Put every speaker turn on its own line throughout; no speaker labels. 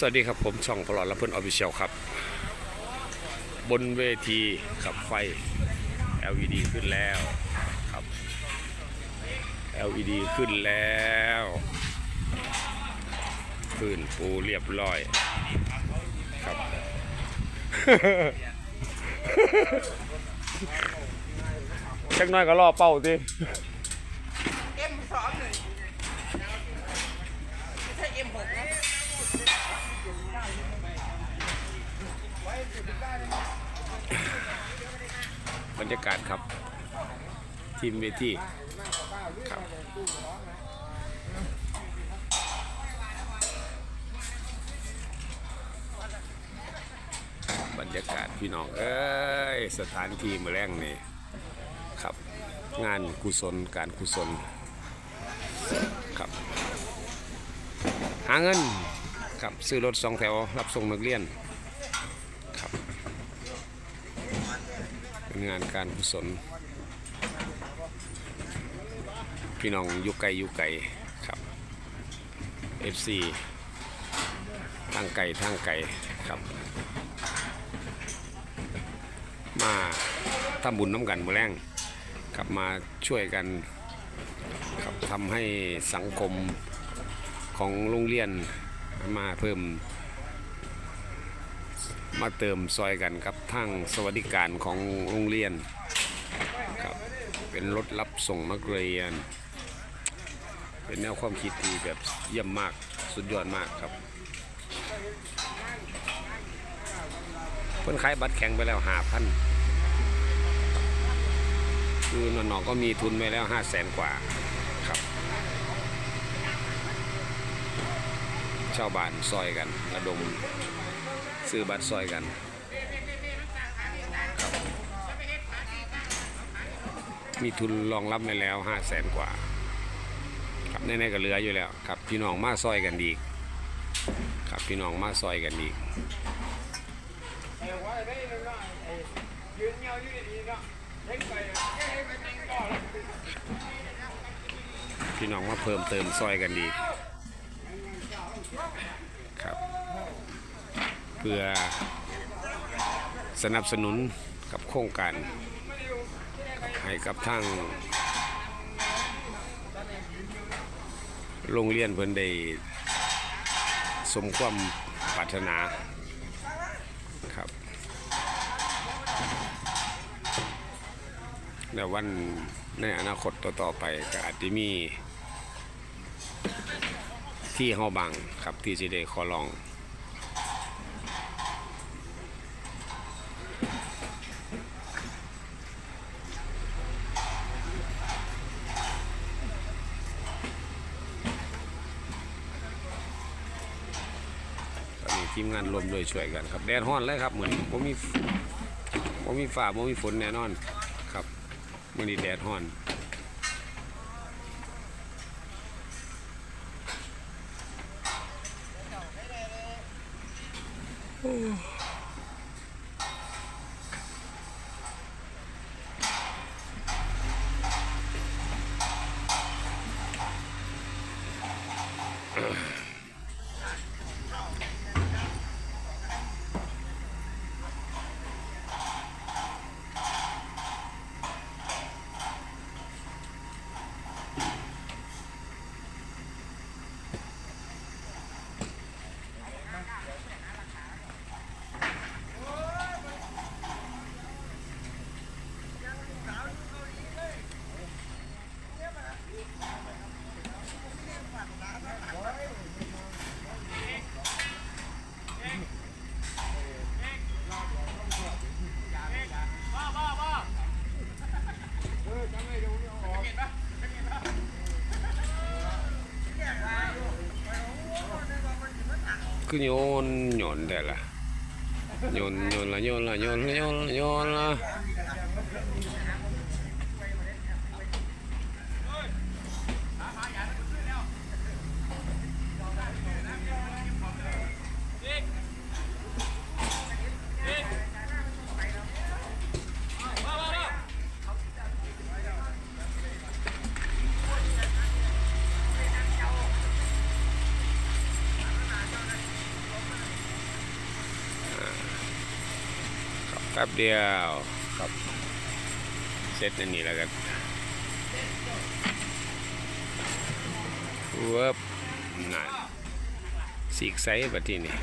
สวัสดีครับผมช่องพลอดและเพื่อนออฟฟิเชียลครับ บนเวทีขับไฟ LED ขึ้นแล้วครับ LED ขึ้นแล้วขึ้นปูเรียบร้อยครับ ชักน้อยก็ล่อเป้าสิ
เอ็มสองหนึ่งไม่ใช่เอ็มหกนะ
บรรยากาศครับ ทีมเวทีครับบรรยากาศพี่น้องเอ้ยสถานที่มือแรงนี่ครับ งานกุศลการกุศลครับ หาเงิน ครับซื้อรถสองแถวรับส่งนักเรียนครับเป็นงานการกุศลพี่น้องอยุไกลอยุไกลครับ FC ทางไก่ทางไก่ครับ มาทำบุญน้ำกันมือแรงครับมาช่วยกันครับทำให้สังคมของโรงเรียน มาเพิ่ม มาเติมซอยกันครับทางสวัสดิการของโรงเรียนครับ เป็นรถรับส่งนักเรียน เป็นแนวความคิดที่แบบเยี่ยมมากสุดยอดมากครับเพิ่นขายบัตรแข่งไปแล้วหาพันคือนนองๆก็มีทุนไปแล้วห้าแสนกว่าครับ ชาวบ้านซอยกันระดมซื้อบัตรซอยกันครับมีทุนรองรับไปแล้วห้าแสนกว่า ครับในๆก็เหลืออยู่แล้วครับพี่น้องมาซอยกันดีครับพี่น้องมาซอยกันดีพี่น้องมาเพิ่มเติมซอยกันดีกครับ เพื่อสนับสนุนกับโครงการให้กับทางโรงเรียนเพิ่นได้สมความปรารถนาครับในวันในอนาคตต่อๆไปก็อาจจะมีที่เฮาบังครับที่สิได้ขอลอง ทีมงานรวมโดยช่วยกันครับแดดฮ้อนเลยครับเหมือนผมมีผมมีฝ่าผมมีฝนแน่นอนครับมื่อนี้แดดฮ้อนโอ้ โยนโยนได้ละโยนโยน แป๊บเดียวครับเสร็จอันนี้แล้วกันเวิบนั่นสีกไซส์บัดทีนี่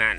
นั่น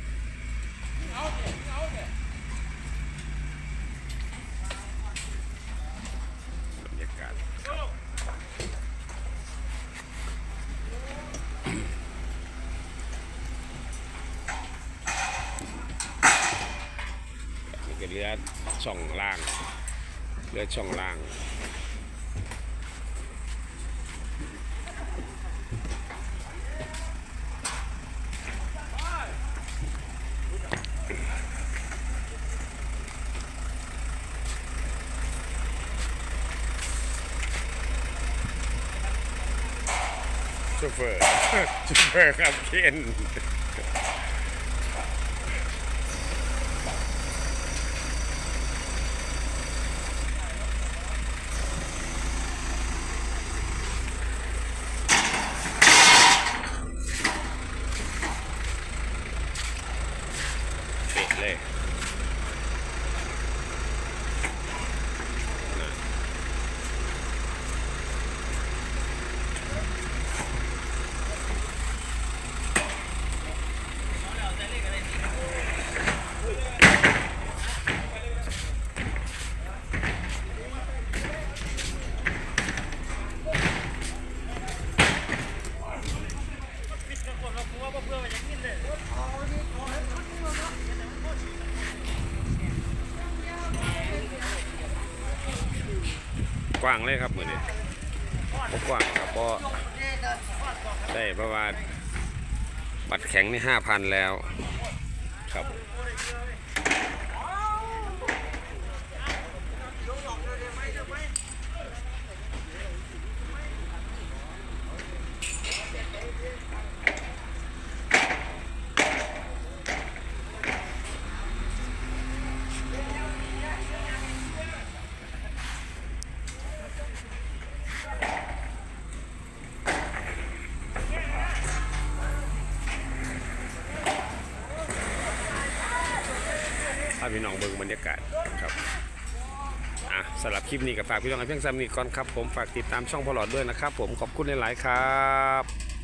บรรยากาศนี่ก็ เรือช่องล่าง เรือช่องล่างโชเฟอร์โชเฟอร์ครับเคนเป๊ะเลยก ว้างเลยครับมือนี้บ่กว้างครับเพราะได้เพระมาณบัตรแข็งนี่ห้าพันแล้วครับ พี่น้องเบิ่งบรรยากาศครับอะสำหรับคลิปนี้กับฝากพี่น้องเพียงซ้ำนี้ก่อนครับผมฝากติดตามช่องพอหลอดด้วยนะครับผมขอบคุณหลายๆครับ